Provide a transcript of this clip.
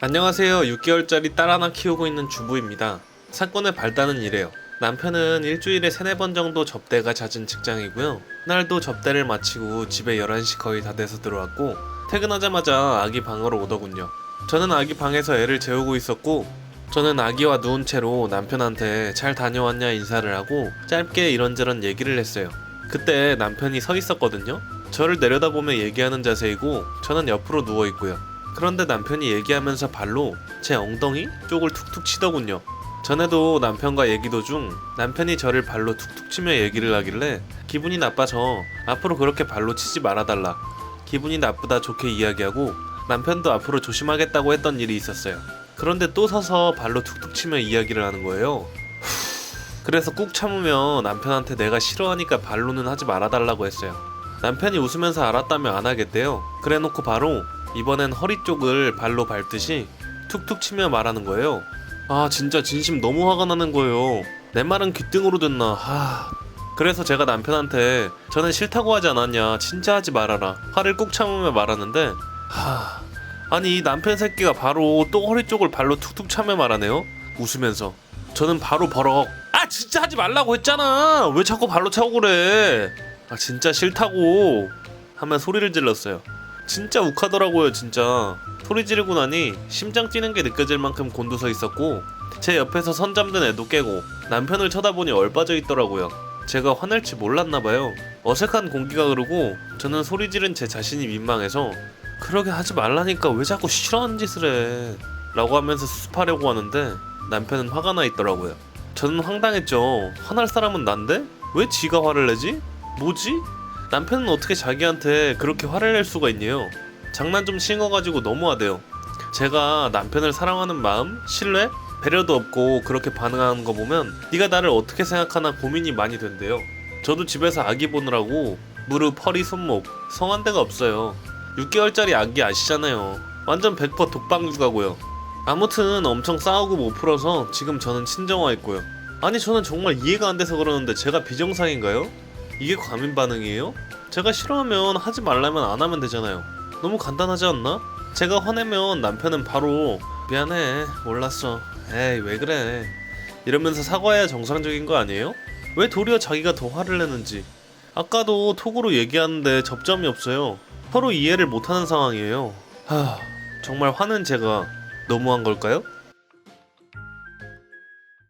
안녕하세요. 6개월짜리 딸 하나 키우고 있는 주부입니다. 사건의 발단은 이래요. 남편은 일주일에 세네 번 정도 접대가 잦은 직장이고요. 날도 접대를 마치고 집에 11시 거의 다 돼서 들어왔고 퇴근하자마자 아기 방으로 오더군요. 저는 아기 방에서 애를 재우고 있었고 저는 아기와 누운 채로 남편한테 잘 다녀왔냐 인사를 하고 짧게 이런저런 얘기를 했어요. 그때 남편이 서 있었거든요. 저를 내려다보며 얘기하는 자세이고 저는 옆으로 누워 있고요. 그런데 남편이 얘기하면서 발로 제 엉덩이 쪽을 툭툭 치더군요. 전에도 남편과 얘기 도중 남편이 저를 발로 툭툭 치며 얘기를 하길래 기분이 나빠서 앞으로 그렇게 발로 치지 말아달라. 기분이 나쁘다 좋게 이야기하고 남편도 앞으로 조심하겠다고 했던 일이 있었어요. 그런데 또 서서 발로 툭툭 치며 이야기를 하는 거예요. 그래서 꾹 참으며 남편한테 내가 싫어하니까 발로는 하지 말아달라고 했어요. 남편이 웃으면서 알았다며 안 하겠대요. 그래 놓고 바로 이번엔 허리 쪽을 발로 밟듯이 툭툭 치며 말하는 거예요. 아 진짜 진심 너무 화가 나는 거예요. 내 말은 귀등으로 듣나. 하. 그래서 제가 남편한테 저는 싫다고 하지 않았냐. 진짜 하지 말아라. 화를 꾹 참으며 말하는데 하. 아니 이 남편 새끼가 바로 또 허리 쪽을 발로 툭툭 차며 말하네요. 웃으면서 저는 바로 버럭 아 진짜 하지 말라고 했잖아. 왜 자꾸 발로 차고 그래? 아 진짜 싫다고 하면 소리를 질렀어요. 진짜 욱하더라고요 진짜 소리 지르고 나니 심장 뛰는 게 느껴질 만큼 곤두서 있었고 제 옆에서 선 잠든 애도 깨고 남편을 쳐다보니 얼빠져 있더라고요 제가 화낼지 몰랐나봐요 어색한 공기가 흐르고 저는 소리 지른 제 자신이 민망해서 그러게 하지 말라니까 왜 자꾸 싫어하는 짓을 해 라고 하면서 수습하려고 하는데 남편은 화가 나 있더라고요 저는 황당했죠 화날 사람은 난데? 왜 지가 화를 내지? 뭐지? 남편은 어떻게 자기한테 그렇게 화를 낼 수가 있네요. 장난 좀 치는 거 가지고 너무하대요. 제가 남편을 사랑하는 마음, 신뢰, 배려도 없고 그렇게 반응하는 거 보면 네가 나를 어떻게 생각하나 고민이 많이 된대요. 저도 집에서 아기 보느라고 무릎, 허리, 손목 성한 데가 없어요. 6개월짜리 아기 아시잖아요. 완전 100% 독방 육아고요. 아무튼 엄청 싸우고 못 풀어서 지금 저는 친정와 있고요. 아니 저는 정말 이해가 안 돼서 그러는데 제가 비정상인가요? 이게 과민 반응이에요? 제가 싫어하면 하지 말라면 안 하면 되잖아요. 너무 간단하지 않나? 제가 화내면 남편은 바로 미안해 몰랐어 에이 왜 그래 이러면서 사과해야 정상적인 거 아니에요? 왜 도리어 자기가 더 화를 내는지 아까도 톡으로 얘기하는데 접점이 없어요 서로 이해를 못하는 상황이에요 하 정말 화는 제가 너무한 걸까요?